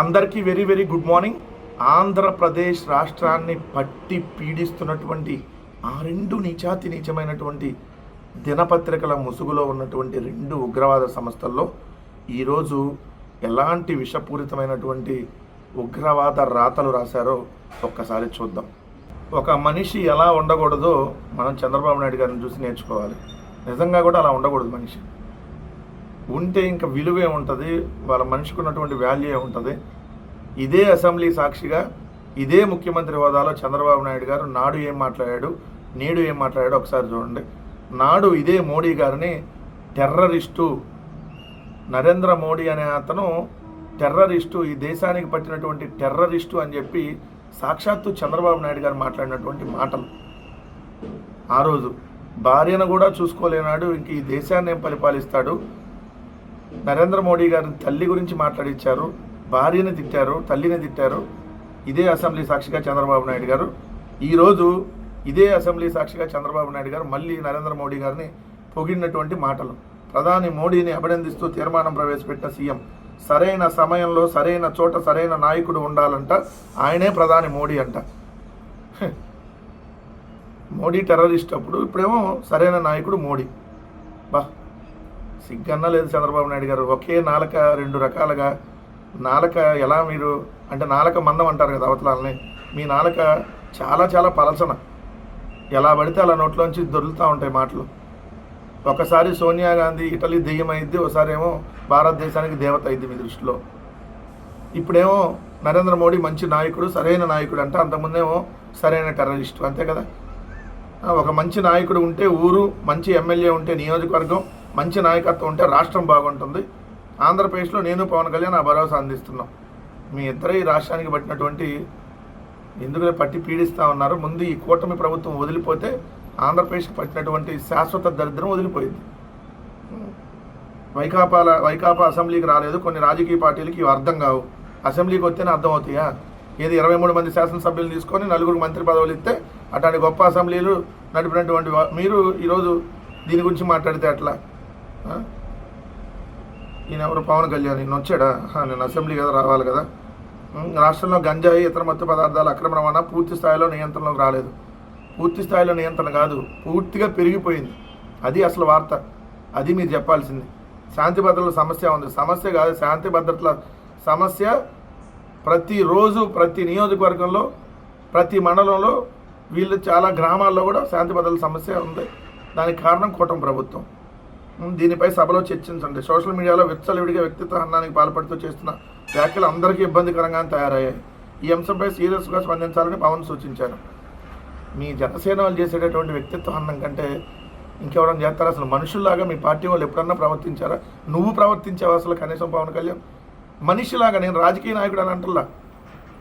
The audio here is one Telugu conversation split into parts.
అందరికీ very very good morning. Andhra Pradesh రాష్ట్రాన్ని పట్టి పీడిస్తున్నటువంటి ఆ రెండు నీచాతి నీచమైనటువంటి దినపత్రికల ముసుగులో ఉన్నటువంటి రెండు ఉగ్రవాద సంస్థల్లో ఈరోజు ఎలాంటి విషపూరితమైనటువంటి ఉగ్రవాద రాతలు రాశారో ఒక్కసారి చూద్దాం. ఒక మనిషి ఎలా ఉండకూడదో మనం చంద్రబాబు నాయుడు గారిని చూసి నేర్చుకోవాలి. నిజంగా కూడా అలా ఉండకూడదు మనిషి. ఉంటే ఇంకా విలువే ఉంటుంది వాళ్ళ మనిషికి ఉన్నటువంటి వాల్యూ ఉంటుంది. ఇదే అసెంబ్లీ సాక్షిగా ఇదే ముఖ్యమంత్రి హోదాలో చంద్రబాబు నాయుడు గారు నాడు ఏం మాట్లాడాడు నేడు ఏం మాట్లాడాడు ఒకసారి చూడండి. నాడు ఇదే మోడీ గారిని టెర్రరిస్టు నరేంద్ర మోడీ అనే అతను టెర్రరిస్టు ఈ దేశానికి పట్టినటువంటి టెర్రరిస్టు అని చెప్పి సాక్షాత్తు చంద్రబాబు నాయుడు గారు మాట్లాడినటువంటి మాటలు. ఆ రోజు భార్యను కూడా చూసుకోలేనాడు ఇంక ఈ దేశాన్ని ఏం పరిపాలిస్తాడు? నరేంద్ర మోడీ గారి తల్లి గురించి మాట్లాడించారు భార్యని తిట్టారు తల్లిని తిట్టారు. ఇదే అసెంబ్లీ సాక్షిగా చంద్రబాబు నాయుడు గారు. ఈరోజు ఇదే అసెంబ్లీ సాక్షిగా చంద్రబాబు నాయుడు గారు మళ్ళీ నరేంద్ర మోడీ గారిని పొగిడినటువంటి మాటలు. ప్రధాని మోడీని అభినందిస్తూ తీర్మానం ప్రవేశపెట్టిన సీఎం సరైన సమయంలో సరైన చోట సరైన నాయకుడు ఉండాలంట. ఆయనే ప్రధాని మోడీ అంట. మోడీ టెర్రరిస్ట్ అప్పుడు ఇప్పుడేమో సరైన నాయకుడు మోడీ. బా. సిగ్గన్నా లేదు చంద్రబాబు నాయుడు గారు. ఒకే నాలుక రెండు రకాలుగా. నాలుక ఎలా మీరు అంటే నాలుక మందం అంటారు కదా అవతలాలని. మీ నాలుక చాలా చాలా పలచన. ఎలా పడితే అలా నోట్లోంచి దొరుకుతూ ఉంటాయి మాటలు. ఒకసారి సోనియా గాంధీ ఇటలీ దెయ్యం అయింది ఒకసారి ఏమో భారతదేశానికి దేవత అయింది మీ దృష్టిలో. ఇప్పుడేమో నరేంద్ర మోడీ మంచి నాయకుడు సరైన నాయకుడు అంటే అంతకుముందేమో సరైన టెర్రరిస్టు అంతే కదా. ఒక మంచి నాయకుడు ఉంటే ఊరు మంచి ఎమ్మెల్యే ఉంటే నియోజకవర్గం మంచి నాయకత్వం ఉంటే రాష్ట్రం బాగుంటుంది. ఆంధ్రప్రదేశ్లో నేను పవన్ కళ్యాణ్ ఆ భరోసా అందిస్తున్నాం. మీ ఇద్దరు ఈ రాష్ట్రానికి పట్టినటువంటి ఎందుకు పట్టి పీడిస్తూ ఉన్నారు? ముందు ఈ కూటమి ప్రభుత్వం వదిలిపోతే ఆంధ్రప్రదేశ్కి పట్టినటువంటి శాశ్వత దరిద్రం వదిలిపోయింది. వైకాపాల వైకాపా అసెంబ్లీకి రాలేదు. కొన్ని రాజకీయ పార్టీలకి ఇవి అర్థం కావు. అసెంబ్లీకి వస్తేనే అర్థమవుతాయా? ఏది ఇరవై మూడు మంది శాసనసభ్యులు తీసుకొని నలుగురు మంత్రి పదవులు ఇస్తే అట్లాంటి గొప్ప అసెంబ్లీలు నడిపినటువంటి మీరు ఈరోజు దీని గురించి మాట్లాడితే అట్లా ఈయన ఎవరు? పవన్ కళ్యాణ్. ఈయన వచ్చాడా? నేను అసెంబ్లీ కదా రావాలి కదా. రాష్ట్రంలో గంజాయి ఇతర మత్తు పదార్థాల అక్రమ రవాణా పూర్తి స్థాయిలో నియంత్రణలోకి రాలేదు. పూర్తి స్థాయిలో నియంత్రణ కాదు పూర్తిగా పెరిగిపోయింది. అది అసలు వార్త. అది మీరు చెప్పాల్సింది. శాంతి భద్రతల సమస్య ఉంది. సమస్య కాదు శాంతి భద్రతల సమస్య ప్రతిరోజు ప్రతి నియోజకవర్గంలో ప్రతి మండలంలో వీళ్ళు చాలా గ్రామాల్లో కూడా శాంతి భద్రతల సమస్య ఉంది. దానికి కారణం కూటమి ప్రభుత్వం. దీనిపై సభలో చర్చించండి. సోషల్ మీడియాలో విచ్చలవిడిగా వ్యక్తిత్వ హన్నానికి పాల్పడుతూ చేస్తున్న వ్యాఖ్యలు అందరికీ ఇబ్బందికరంగానే తయారయ్యాయి. ఈ అంశంపై సీరియస్గా స్పందించాలని పవన్ సూచించారు. మీ జనసేన వాళ్ళు చేసేటటువంటి వ్యక్తిత్వ హన్నం కంటే ఇంకెవరైనా చేస్తారా? అసలు మనుషుల్లాగా మీ పార్టీ వాళ్ళు ఎప్పుడన్నా ప్రవర్తించారా? నువ్వు ప్రవర్తించావు అసలు కనీసం పవన్ కళ్యాణ్? మనిషిలాగా నేను రాజకీయ నాయకుడు అని అంటల్లా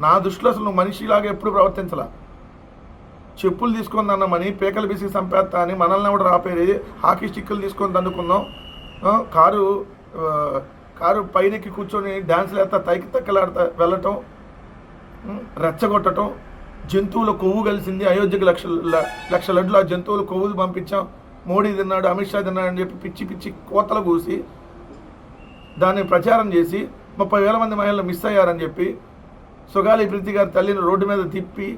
నా దృష్టిలో అసలు నువ్వు మనిషిలాగా ఎప్పుడు ప్రవర్తించలా? చెప్పులు తీసుకొని అన్నమని పేకలు బిసి సంపేత్తా అని మనల్ని కూడా రాపేది? హాకీ స్టిక్కులు తీసుకొని దండుకుందాం కారు కారు పైనకి కూర్చొని డ్యాన్స్లు వేస్తా తైకి తక్కలాడతా వెళ్ళటం రెచ్చగొట్టడం రెచ్చగొట్టటం జంతువుల కొవ్వు కలిసింది. అయోధ్యకు లక్ష లక్ష లడ్లు ఆ జంతువుల కొవ్వులు పంపించాం. మోడీ తిన్నాడు అమిత్ షా తిన్నాడు అని చెప్పి పిచ్చి పిచ్చి కోతలు కూసి దాన్ని ప్రచారం చేసి ముప్పై వేల మంది మహిళలు మిస్ అయ్యారని చెప్పి సుగాలి ప్రీతి గారి తల్లిని రోడ్డు మీద తిప్పి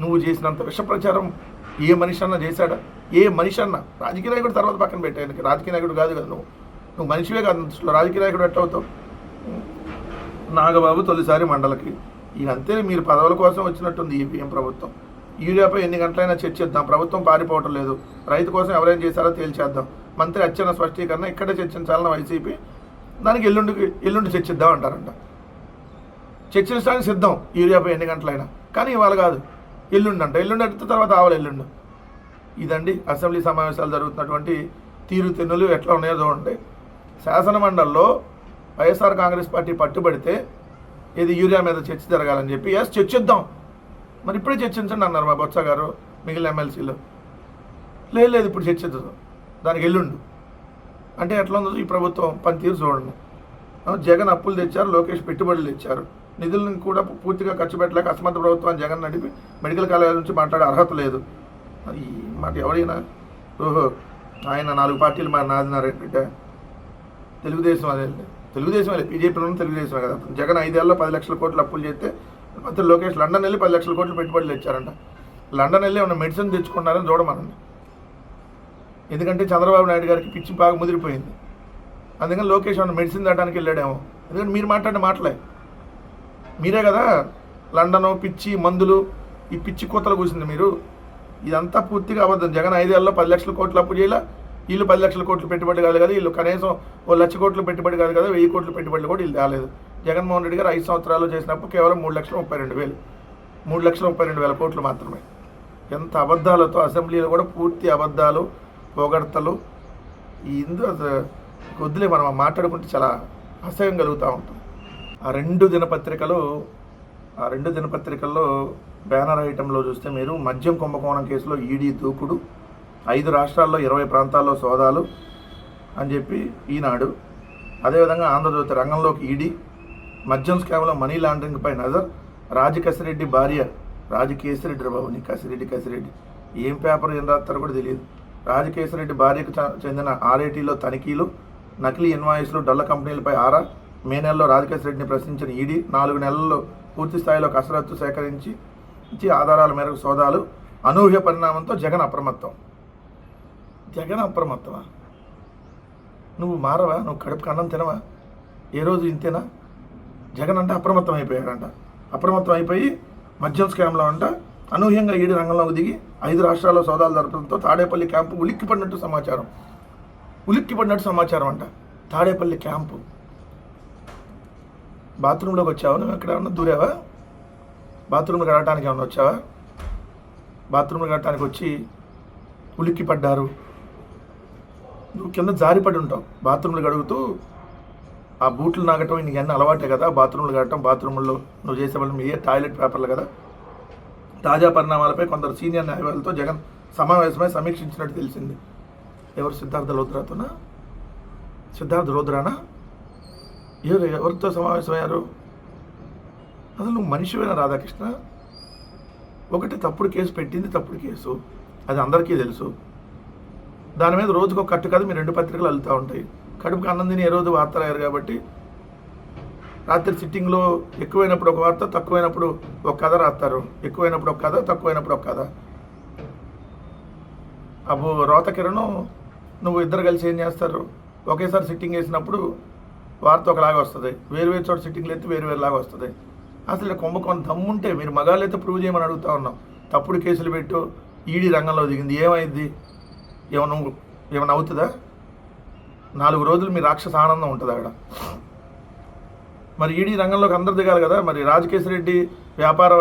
నువ్వు చేసినంత విష ప్రచారం ఏ మనిషి అన్న చేశాడా? ఏ మనిషి అన్నా రాజకీయ నాయకుడు తర్వాత పక్కన పెట్టాను రాజకీయ నాయకుడు కాదు కదా నువ్వు. నువ్వు మనిషివే కాదు దృష్టిలో. రాజకీయ నాయకుడు ఎట్లా అవుతావు? నాగబాబు తొలిసారి మండలకి. ఇక అంతే మీరు పదవుల కోసం వచ్చినట్టుంది ఈపీఎం ప్రభుత్వం. యూరియాపై ఎన్ని గంటలైనా చర్చిద్దాం ప్రభుత్వం పారిపోవటం లేదు. రైతు కోసం ఎవరైనా చేశారో తేల్చేద్దాం. మంత్రి అచ్చిన స్పష్టీకరణ ఇక్కడే చర్చించాలని వైసీపీ. దానికి ఎల్లుండికి ఎల్లుండి చర్చిద్దాం అంటారంట. చర్చించడానికి సిద్ధం యూరియాపై ఎన్ని గంటలైనా. కానీ ఇవాళ కాదు. ఎల్లుండి అంట ఎల్లుండి అంటే తర్వాత ఆవల ఎల్లుండు. ఇదండి అసెంబ్లీ సమావేశాలు జరుగుతున్నటువంటి తీరు తెన్నులు ఎట్లా ఉన్నాయో చూడండి. శాసనమండలిలో వైఎస్ఆర్ కాంగ్రెస్ పార్టీ పట్టుబడితే ఇది యూరియా మీద చర్చ జరగాలని చెప్పి ఎస్ చర్చిద్దాం. మరి ఇప్పుడే చర్చించండి అన్నారు మా బొత్స గారు మిగిలిన ఎమ్మెల్సీలు. లేదు లేదు ఇప్పుడు చర్చించదు దానికి ఎల్లుండు. అంటే ఎట్లా ఉందో ఈ ప్రభుత్వం పనితీరు చూడండి. జగన్ అప్పులు తెచ్చారు లోకేష్ పెట్టుబడులు తెచ్చారు. నిధులను కూడా పూర్తిగా ఖర్చు పెట్టలేక అసమర్థ ప్రభుత్వాన్ని జగన్ నడిపి మెడికల్ కాలేజీల నుంచి మాట్లాడే అర్హత లేదు. అది ఈ మాట ఎవరైనా ఓహో ఆయన నాలుగు పార్టీలు మా నాదినారంటే తెలుగుదేశం అదే తెలుగుదేశం బీజేపీలో తెలుగుదేశమే కదా. జగన్ ఐదేళ్ళలో పది లక్షల కోట్లు అప్పులు చేస్తే మంత్రి లోకేష్ లండన్ వెళ్ళి పది లక్షల కోట్లు పెట్టుబడులు ఇచ్చారంట లండన్ వెళ్ళి ఏమన్నా మెడిసిన్ తెచ్చుకున్నారని చూడమనండి. ఎందుకంటే చంద్రబాబు నాయుడు గారికి పిచ్చి బాగా ముదిరిపోయింది. అందుకని లోకేష్ ఏమన్నా మెడిసిన్ తేడానికి వెళ్ళాడేమో. ఎందుకంటే మీరు మాట్లాడిన మాటలే. మీరే కదా లండను పిచ్చి మందులు ఈ పిచ్చి కూతలు కూసింది మీరు. ఇదంతా పూర్తిగా అబద్ధం. జగన్ ఐదేళ్ళలో పది లక్షల కోట్లు అప్పు చేయాల. వీళ్ళు పది లక్షల కోట్లు పెట్టుబడి కాదు కదా. వీళ్ళు కనీసం ఓ లక్ష కోట్లు పెట్టుబడి కాదు కదా. వెయ్యి కోట్లు పెట్టుబడులు కూడా వీళ్ళు రాలేదు. జగన్మోహన్ రెడ్డి గారు ఐదు సంవత్సరాలు చేసినప్పుడు కేవలం మూడు లక్షల ముప్పై రెండు వేలు. మూడు లక్షల ముప్పై రెండు వేల కోట్లు మాత్రమే. ఎంత అబద్ధాలతో అసెంబ్లీలో కూడా పూర్తి అబద్ధాలు పొగడతలు. ఈ ఇందు వద్దులే మనం మాట్లాడుకుంటే చాలా అసహ్యం కలుగుతూ ఉంటుంది. ఆ రెండు దినపత్రికలు ఆ రెండు దినపత్రికల్లో బ్యానర్ ఐటెంలో చూస్తే మీరు మద్యం కుంభకోణం కేసులో ఈడీ దూకుడు ఐదు రాష్ట్రాల్లో ఇరవై ప్రాంతాల్లో సోదాలు అని చెప్పి ఈనాడు. అదేవిధంగా ఆంధ్రజ్యోతి రంగంలోకి ఈడీ మద్యం స్కామ్లో మనీ లాండరింగ్పై నజర్ రాజకసిరెడ్డి భార్య రాజకేశిరెడ్డి బాబు నీ కసిరెడ్డి కసిరెడ్డి. ఏం పేపర్ ఏం రాస్తారో కూడా తెలియదు. రాజకేశిరెడ్డి భార్యకు చెందిన ఆర్ఐటీలో తనిఖీలు నకిలీ ఇన్వాయిస్లు డొల్ల కంపెనీలపై ఆరా మే నెలలో రాజకేశిరెడ్డిని ప్రశ్నించిన ఈడీ నాలుగు నెలల్లో పూర్తి స్థాయిలో కసరత్తు సేకరించి ఇచ్చి ఆధారాల మేరకు సోదాలు అనూహ్య పరిణామంతో జగన్ అప్రమత్తం. జగన్ అప్రమత్తమా? నువ్వు మారవా? నువ్వు కడుపు కన్నం తినవా? ఏ రోజు ఇంతేనా? జగన్ అంటే అప్రమత్తం అయిపోయాడంట. అప్రమత్తం అయిపోయి మద్యం స్కామ్లో అంట అనూహ్యంగా ఈడి రంగంలోకి దిగి ఐదు రాష్ట్రాల్లో సోదాలు జరపడంతో తాడేపల్లి క్యాంపు ఉలిక్కిపడినట్టు సమాచారం. ఉలిక్కిపడినట్టు సమాచారం అంట. తాడేపల్లి క్యాంపు. బాత్రూంలోకి వచ్చావా? నువ్వు ఎక్కడ ఏమన్నా దూరావా? బాత్రూమ్లో కడగటానికి ఏమన్నా వచ్చావా? బాత్రూమ్లో కడటానికి వచ్చి ఉలిక్కి పడ్డారు. నువ్వు కింద జారిపడి ఉంటావు. బాత్రూమ్లు కడుగుతూ ఆ బూట్లు నాగటం నీకు అలవాటే కదా? బాత్రూమ్లు కడటం బాత్రూంలో నువ్వు చేసే వాళ్ళు మీ టాయిలెట్ పేపర్లు కదా? తాజా పరిణామాలపై కొందరు సీనియర్ న్యాయవాదులతో జగన్ సమావేశమై సమీక్షించినట్టు తెలిసింది. ఎవరు? సిద్ధార్థ లోద్రాతోనా? సిద్ధార్థ లోద్రానా? ఎవరు ఎవరితో సమావేశమయ్యారు అసలు నువ్వు మనిషివేనా రాధాకృష్ణ? ఒకటి తప్పుడు కేసు పెట్టింది తప్పుడు కేసు. అది అందరికీ తెలుసు. దాని మీద రోజుకు ఒక కట్టు కదా మీ రెండు పత్రికలు వెళ్తూ ఉంటాయి. కడుపుకి అన్నం తిని ఏ రోజు వార్తలయ్యారు కాబట్టి. రాత్రి సిట్టింగ్లో ఎక్కువైనప్పుడు ఒక వార్త తక్కువైనప్పుడు ఒక కథ రాస్తారు. ఎక్కువైనప్పుడు ఒక కథ తక్కువైనప్పుడు ఒక కథ. అబ్బో రోత కిరణం నువ్వు ఇద్దరు కలిసి ఏం చేస్తారు? ఒకేసారి సిట్టింగ్ వేసినప్పుడు వార్త ఒకలాగా వస్తుంది. వేరు వేరు చోట సిట్టింగ్లు ఎత్తి వేరు వేరులాగా వస్తుంది. అసలు ఇలా కుంభకోణం దమ్ముంటే మీరు మగాళ్ళు అయితే ప్రూవ్ చేయమని అడుగుతా ఉన్నాం. తప్పుడు కేసులు పెట్టు ఈడీ రంగంలో దిగింది ఏమైంది? ఏమన్నా ఏమన్నా అవుతుందా? నాలుగు రోజులు మీ రాక్షస ఆనందం ఉంటుంది అక్కడ. మరి ఈడీ రంగంలోకి అందరు దిగాలి కదా? మరి రాజకేశ్వరెడ్డి వ్యాపార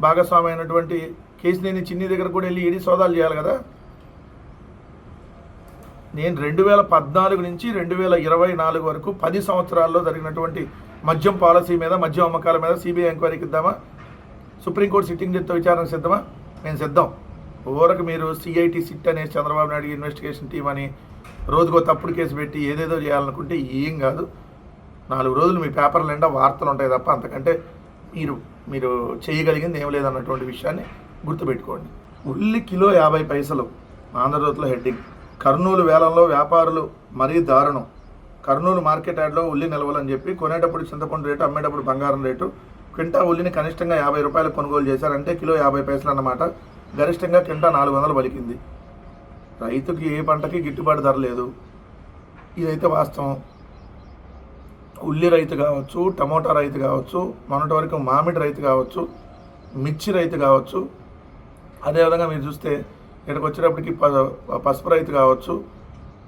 భాగస్వామి అయినటువంటి కేసినేని చిన్ని దగ్గర కూడా వెళ్ళి ఈడీ సోదాలు చేయాలి కదా? నేను రెండు వేల పద్నాలుగు నుంచి రెండు వేల ఇరవై నాలుగు వరకు పది సంవత్సరాల్లో జరిగినటువంటి మద్యం పాలసీ మీద మద్యం అమ్మకాల మీద సిబిఐ ఎంక్వైరీకి ఇద్దామా? సుప్రీంకోర్టు సిట్టింగ్ చేస్తే విచారణ సిద్ధమా మేము సిద్ధం ఊరకు మీరు సిఐటి సిట్ అనే చంద్రబాబు నాయుడు ఇన్వెస్టిగేషన్ టీం అని రోజుకో తప్పుడు కేసు పెట్టి ఏదేదో చేయాలనుకుంటే ఏం కాదు. నాలుగు రోజులు మీ పేపర్లు నిండా వార్తలు ఉంటాయి తప్ప అంతకంటే మీరు మీరు చేయగలిగింది ఏం లేదన్నటువంటి విషయాన్ని గుర్తుపెట్టుకోండి. ఉల్లి కిలో యాభై పైసలు ఆంధ్రజ్యోతిలో హెడ్డింగ్ కర్నూలు వేలంలో వ్యాపారులు మరీ దారుణం. కర్నూలు మార్కెట్ యార్డ్లో ఉల్లి నిల్వలని చెప్పి కొనేటప్పుడు చింతపండు రేటు అమ్మేటప్పుడు బంగారం రేటు. క్వింటా ఉల్లిని కనిష్టంగా యాభై రూపాయలు కొనుగోలు చేశారంటే కిలో యాభై పైసలు అన్నమాట. గరిష్టంగా క్వింటా నాలుగు వందలు పలికింది. రైతుకి ఏ పంటకి గిట్టుబాటు ధర లేదు. ఇదైతే వాస్తవం. ఉల్లి రైతు కావచ్చు టమోటా రైతు కావచ్చు మొన్నటి వరకు మామిడి రైతు కావచ్చు మిర్చి రైతు కావచ్చు. అదేవిధంగా మీరు చూస్తే ఇక్కడికి వచ్చేటప్పటికి ప- పసుపు రైతు కావచ్చు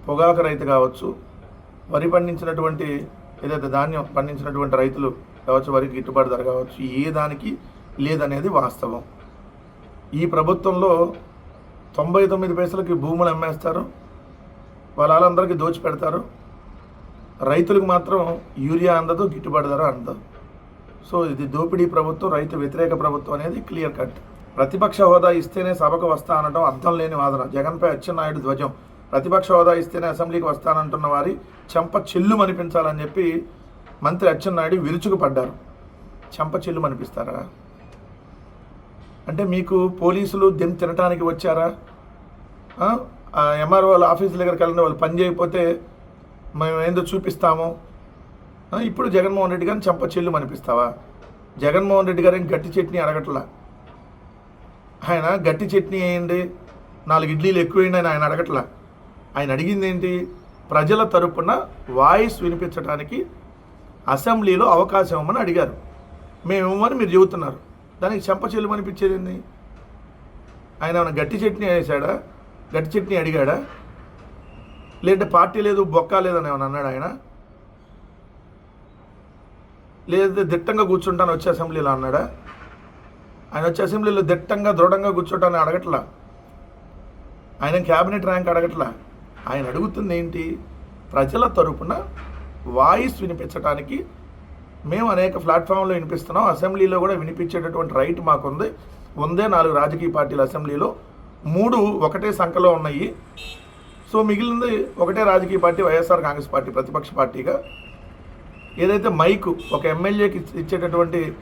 పొగాకు రైతు కావచ్చు వరి పండించినటువంటి ఏదైతే ధాన్యం పండించినటువంటి రైతులు కావచ్చు వరికి గిట్టుబాటు ధర కావచ్చు ఏ దానికి లేదనేది వాస్తవం. ఈ ప్రభుత్వంలో తొంభై తొమ్మిది పైసలకి భూములు అమ్మేస్తారు వాళ్ళందరికీ దోచి పెడతారు రైతులకు మాత్రం యూరియా అందదు గిట్టుబాటు ధర అందదు. సో ఇది దోపిడీ ప్రభుత్వం రైతు వ్యతిరేక ప్రభుత్వం అనేది క్లియర్ కట్. ప్రతిపక్ష హోదా ఇస్తేనే సభకు వస్తా అర్థం లేని వాదన. జగన్పై అచ్చెన్నాయుడు ధ్వజం. ప్రతిపక్ష హోదా ఇస్తేనే అసెంబ్లీకి వస్తానంటున్న వారి చెంప చెల్లు అనిపించాలని చెప్పి మంత్రి అచ్చెన్నాయుడు విరుచుకుపడ్డారు. చెంప చెల్లు అనిపిస్తారా అంటే మీకు పోలీసులు దిన్ తినటానికి వచ్చారా? ఎంఆర్ఓ వాళ్ళ ఆఫీస్ దగ్గరికి వెళ్ళిన వాళ్ళు పని చేయకపోతే మేము ఏందో చూపిస్తాము. ఇప్పుడు జగన్మోహన్ రెడ్డి గారిని చంప చెల్లు అనిపిస్తావా జగన్మోహన్ రెడ్డి గారిని గట్టి చట్నీ అడగట్లా? ఆయన గట్టి చట్నీ వేయండి నాలుగు ఇడ్లీలు ఎక్కువేయండి అని ఆయన అడగట్లా. ఆయన అడిగింది ఏంటి ప్రజల తరపున వాయిస్ వినిపించడానికి అసెంబ్లీలో అవకాశం ఇవ్వమని అడిగారు. మేము ఇవ్వమని మీరు చెబుతున్నారు. దానికి చెంప చెల్లు అనిపించేది ఏంది? ఆయన ఏమైనా గట్టి చట్నీ వేసాడా? గట్టి చట్నీ అడిగాడా? లేదంటే పార్టీ లేదు బొక్క లేదని ఏమైనా అన్నాడు ఆయన? లేదా దిట్టంగా కూర్చుంటాను వచ్చే అసెంబ్లీలో అన్నాడా? ఆయన వచ్చే అసెంబ్లీలో దిట్టంగా దృఢంగా కూర్చోటాన్ని అడగట్లా? ఆయన క్యాబినెట్ ర్యాంక్ అడగట్లా? ఆయన అడుగుతుంది ఏంటి? ప్రజల తరపున వాయిస్ వినిపించడానికి మేము అనేక ప్లాట్ఫామ్లో వినిపిస్తున్నాం. అసెంబ్లీలో కూడా వినిపించేటటువంటి రైట్ మాకుంది. ఉందే నాలుగు రాజకీయ పార్టీల అసెంబ్లీలో. మూడు ఒకటే సంఖ్యలో ఉన్నాయి. సో మిగిలింది ఒకటే రాజకీయ పార్టీ వైఎస్ఆర్ కాంగ్రెస్ పార్టీ ప్రతిపక్ష పార్టీగా. ఏదైతే మైక్ ఒక ఎమ్మెల్యేకి ఇచ్చేటటువంటి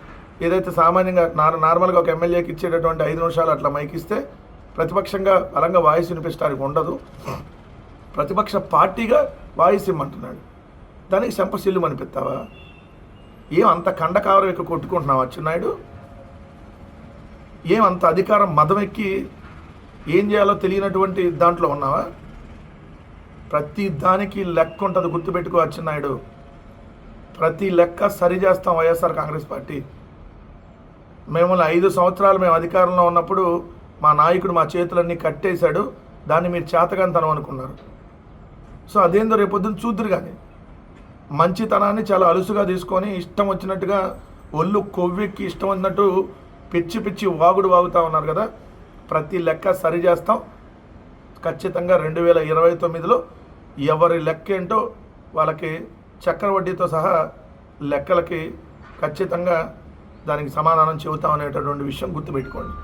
ఏదైతే సామాన్యంగా నార్ నార్మల్గా ఒక ఎమ్మెల్యేకి ఇచ్చేటటువంటి ఐదు నిమిషాలు అట్లా మైకిస్తే ప్రతిపక్షంగా బలంగా వాయిస్ వినిపించడానికి ఉండదు. ప్రతిపక్ష పార్టీగా వాయిస్ ఇమ్మంటున్నాడు. దానికి శంపశీలు అనిపిస్తావా ఏం అంత కండకావరం ఎక్కువ కొట్టుకుంటున్నావు అచ్చెన్నాయుడు? ఏం అంత అధికారం మదం ఎక్కి ఏం చేయాలో తెలియనటువంటి దాంట్లో ఉన్నావా? ప్రతి దానికి లెక్క ఉంటుంది గుర్తుపెట్టుకో అచ్చెన్నాయుడు. ప్రతి లెక్క సరి చేస్తాం వైఎస్ఆర్ కాంగ్రెస్ పార్టీ. మిమ్మల్ని ఐదు సంవత్సరాలు మేము అధికారంలో ఉన్నప్పుడు మా నాయకుడు మా చేతులన్నీ కట్టేశాడు. దాన్ని మీరు చేతగానితనం అనుకున్నారు. సో అదేందో రేపొద్దున చూద్దరు కానీ మంచితనాన్ని చాలా అలుసుగా తీసుకొని ఇష్టం వచ్చినట్టుగా ఒళ్ళు కొవ్వెక్కి ఇష్టం వచ్చినట్టు పిచ్చి పిచ్చి వాగుడు వాగుతూ ఉన్నారు కదా ప్రతి లెక్క సరి చేస్తాం. ఖచ్చితంగా రెండు వేల ఇరవై తొమ్మిదిలో ఎవరి లెక్క ఏంటో వాళ్ళకి చక్రవడ్డీతో సహా లెక్కలకి ఖచ్చితంగా దానికి సమాధానం చెబుతాం అనేటటువంటి విషయం గుర్తుపెట్టుకోండి.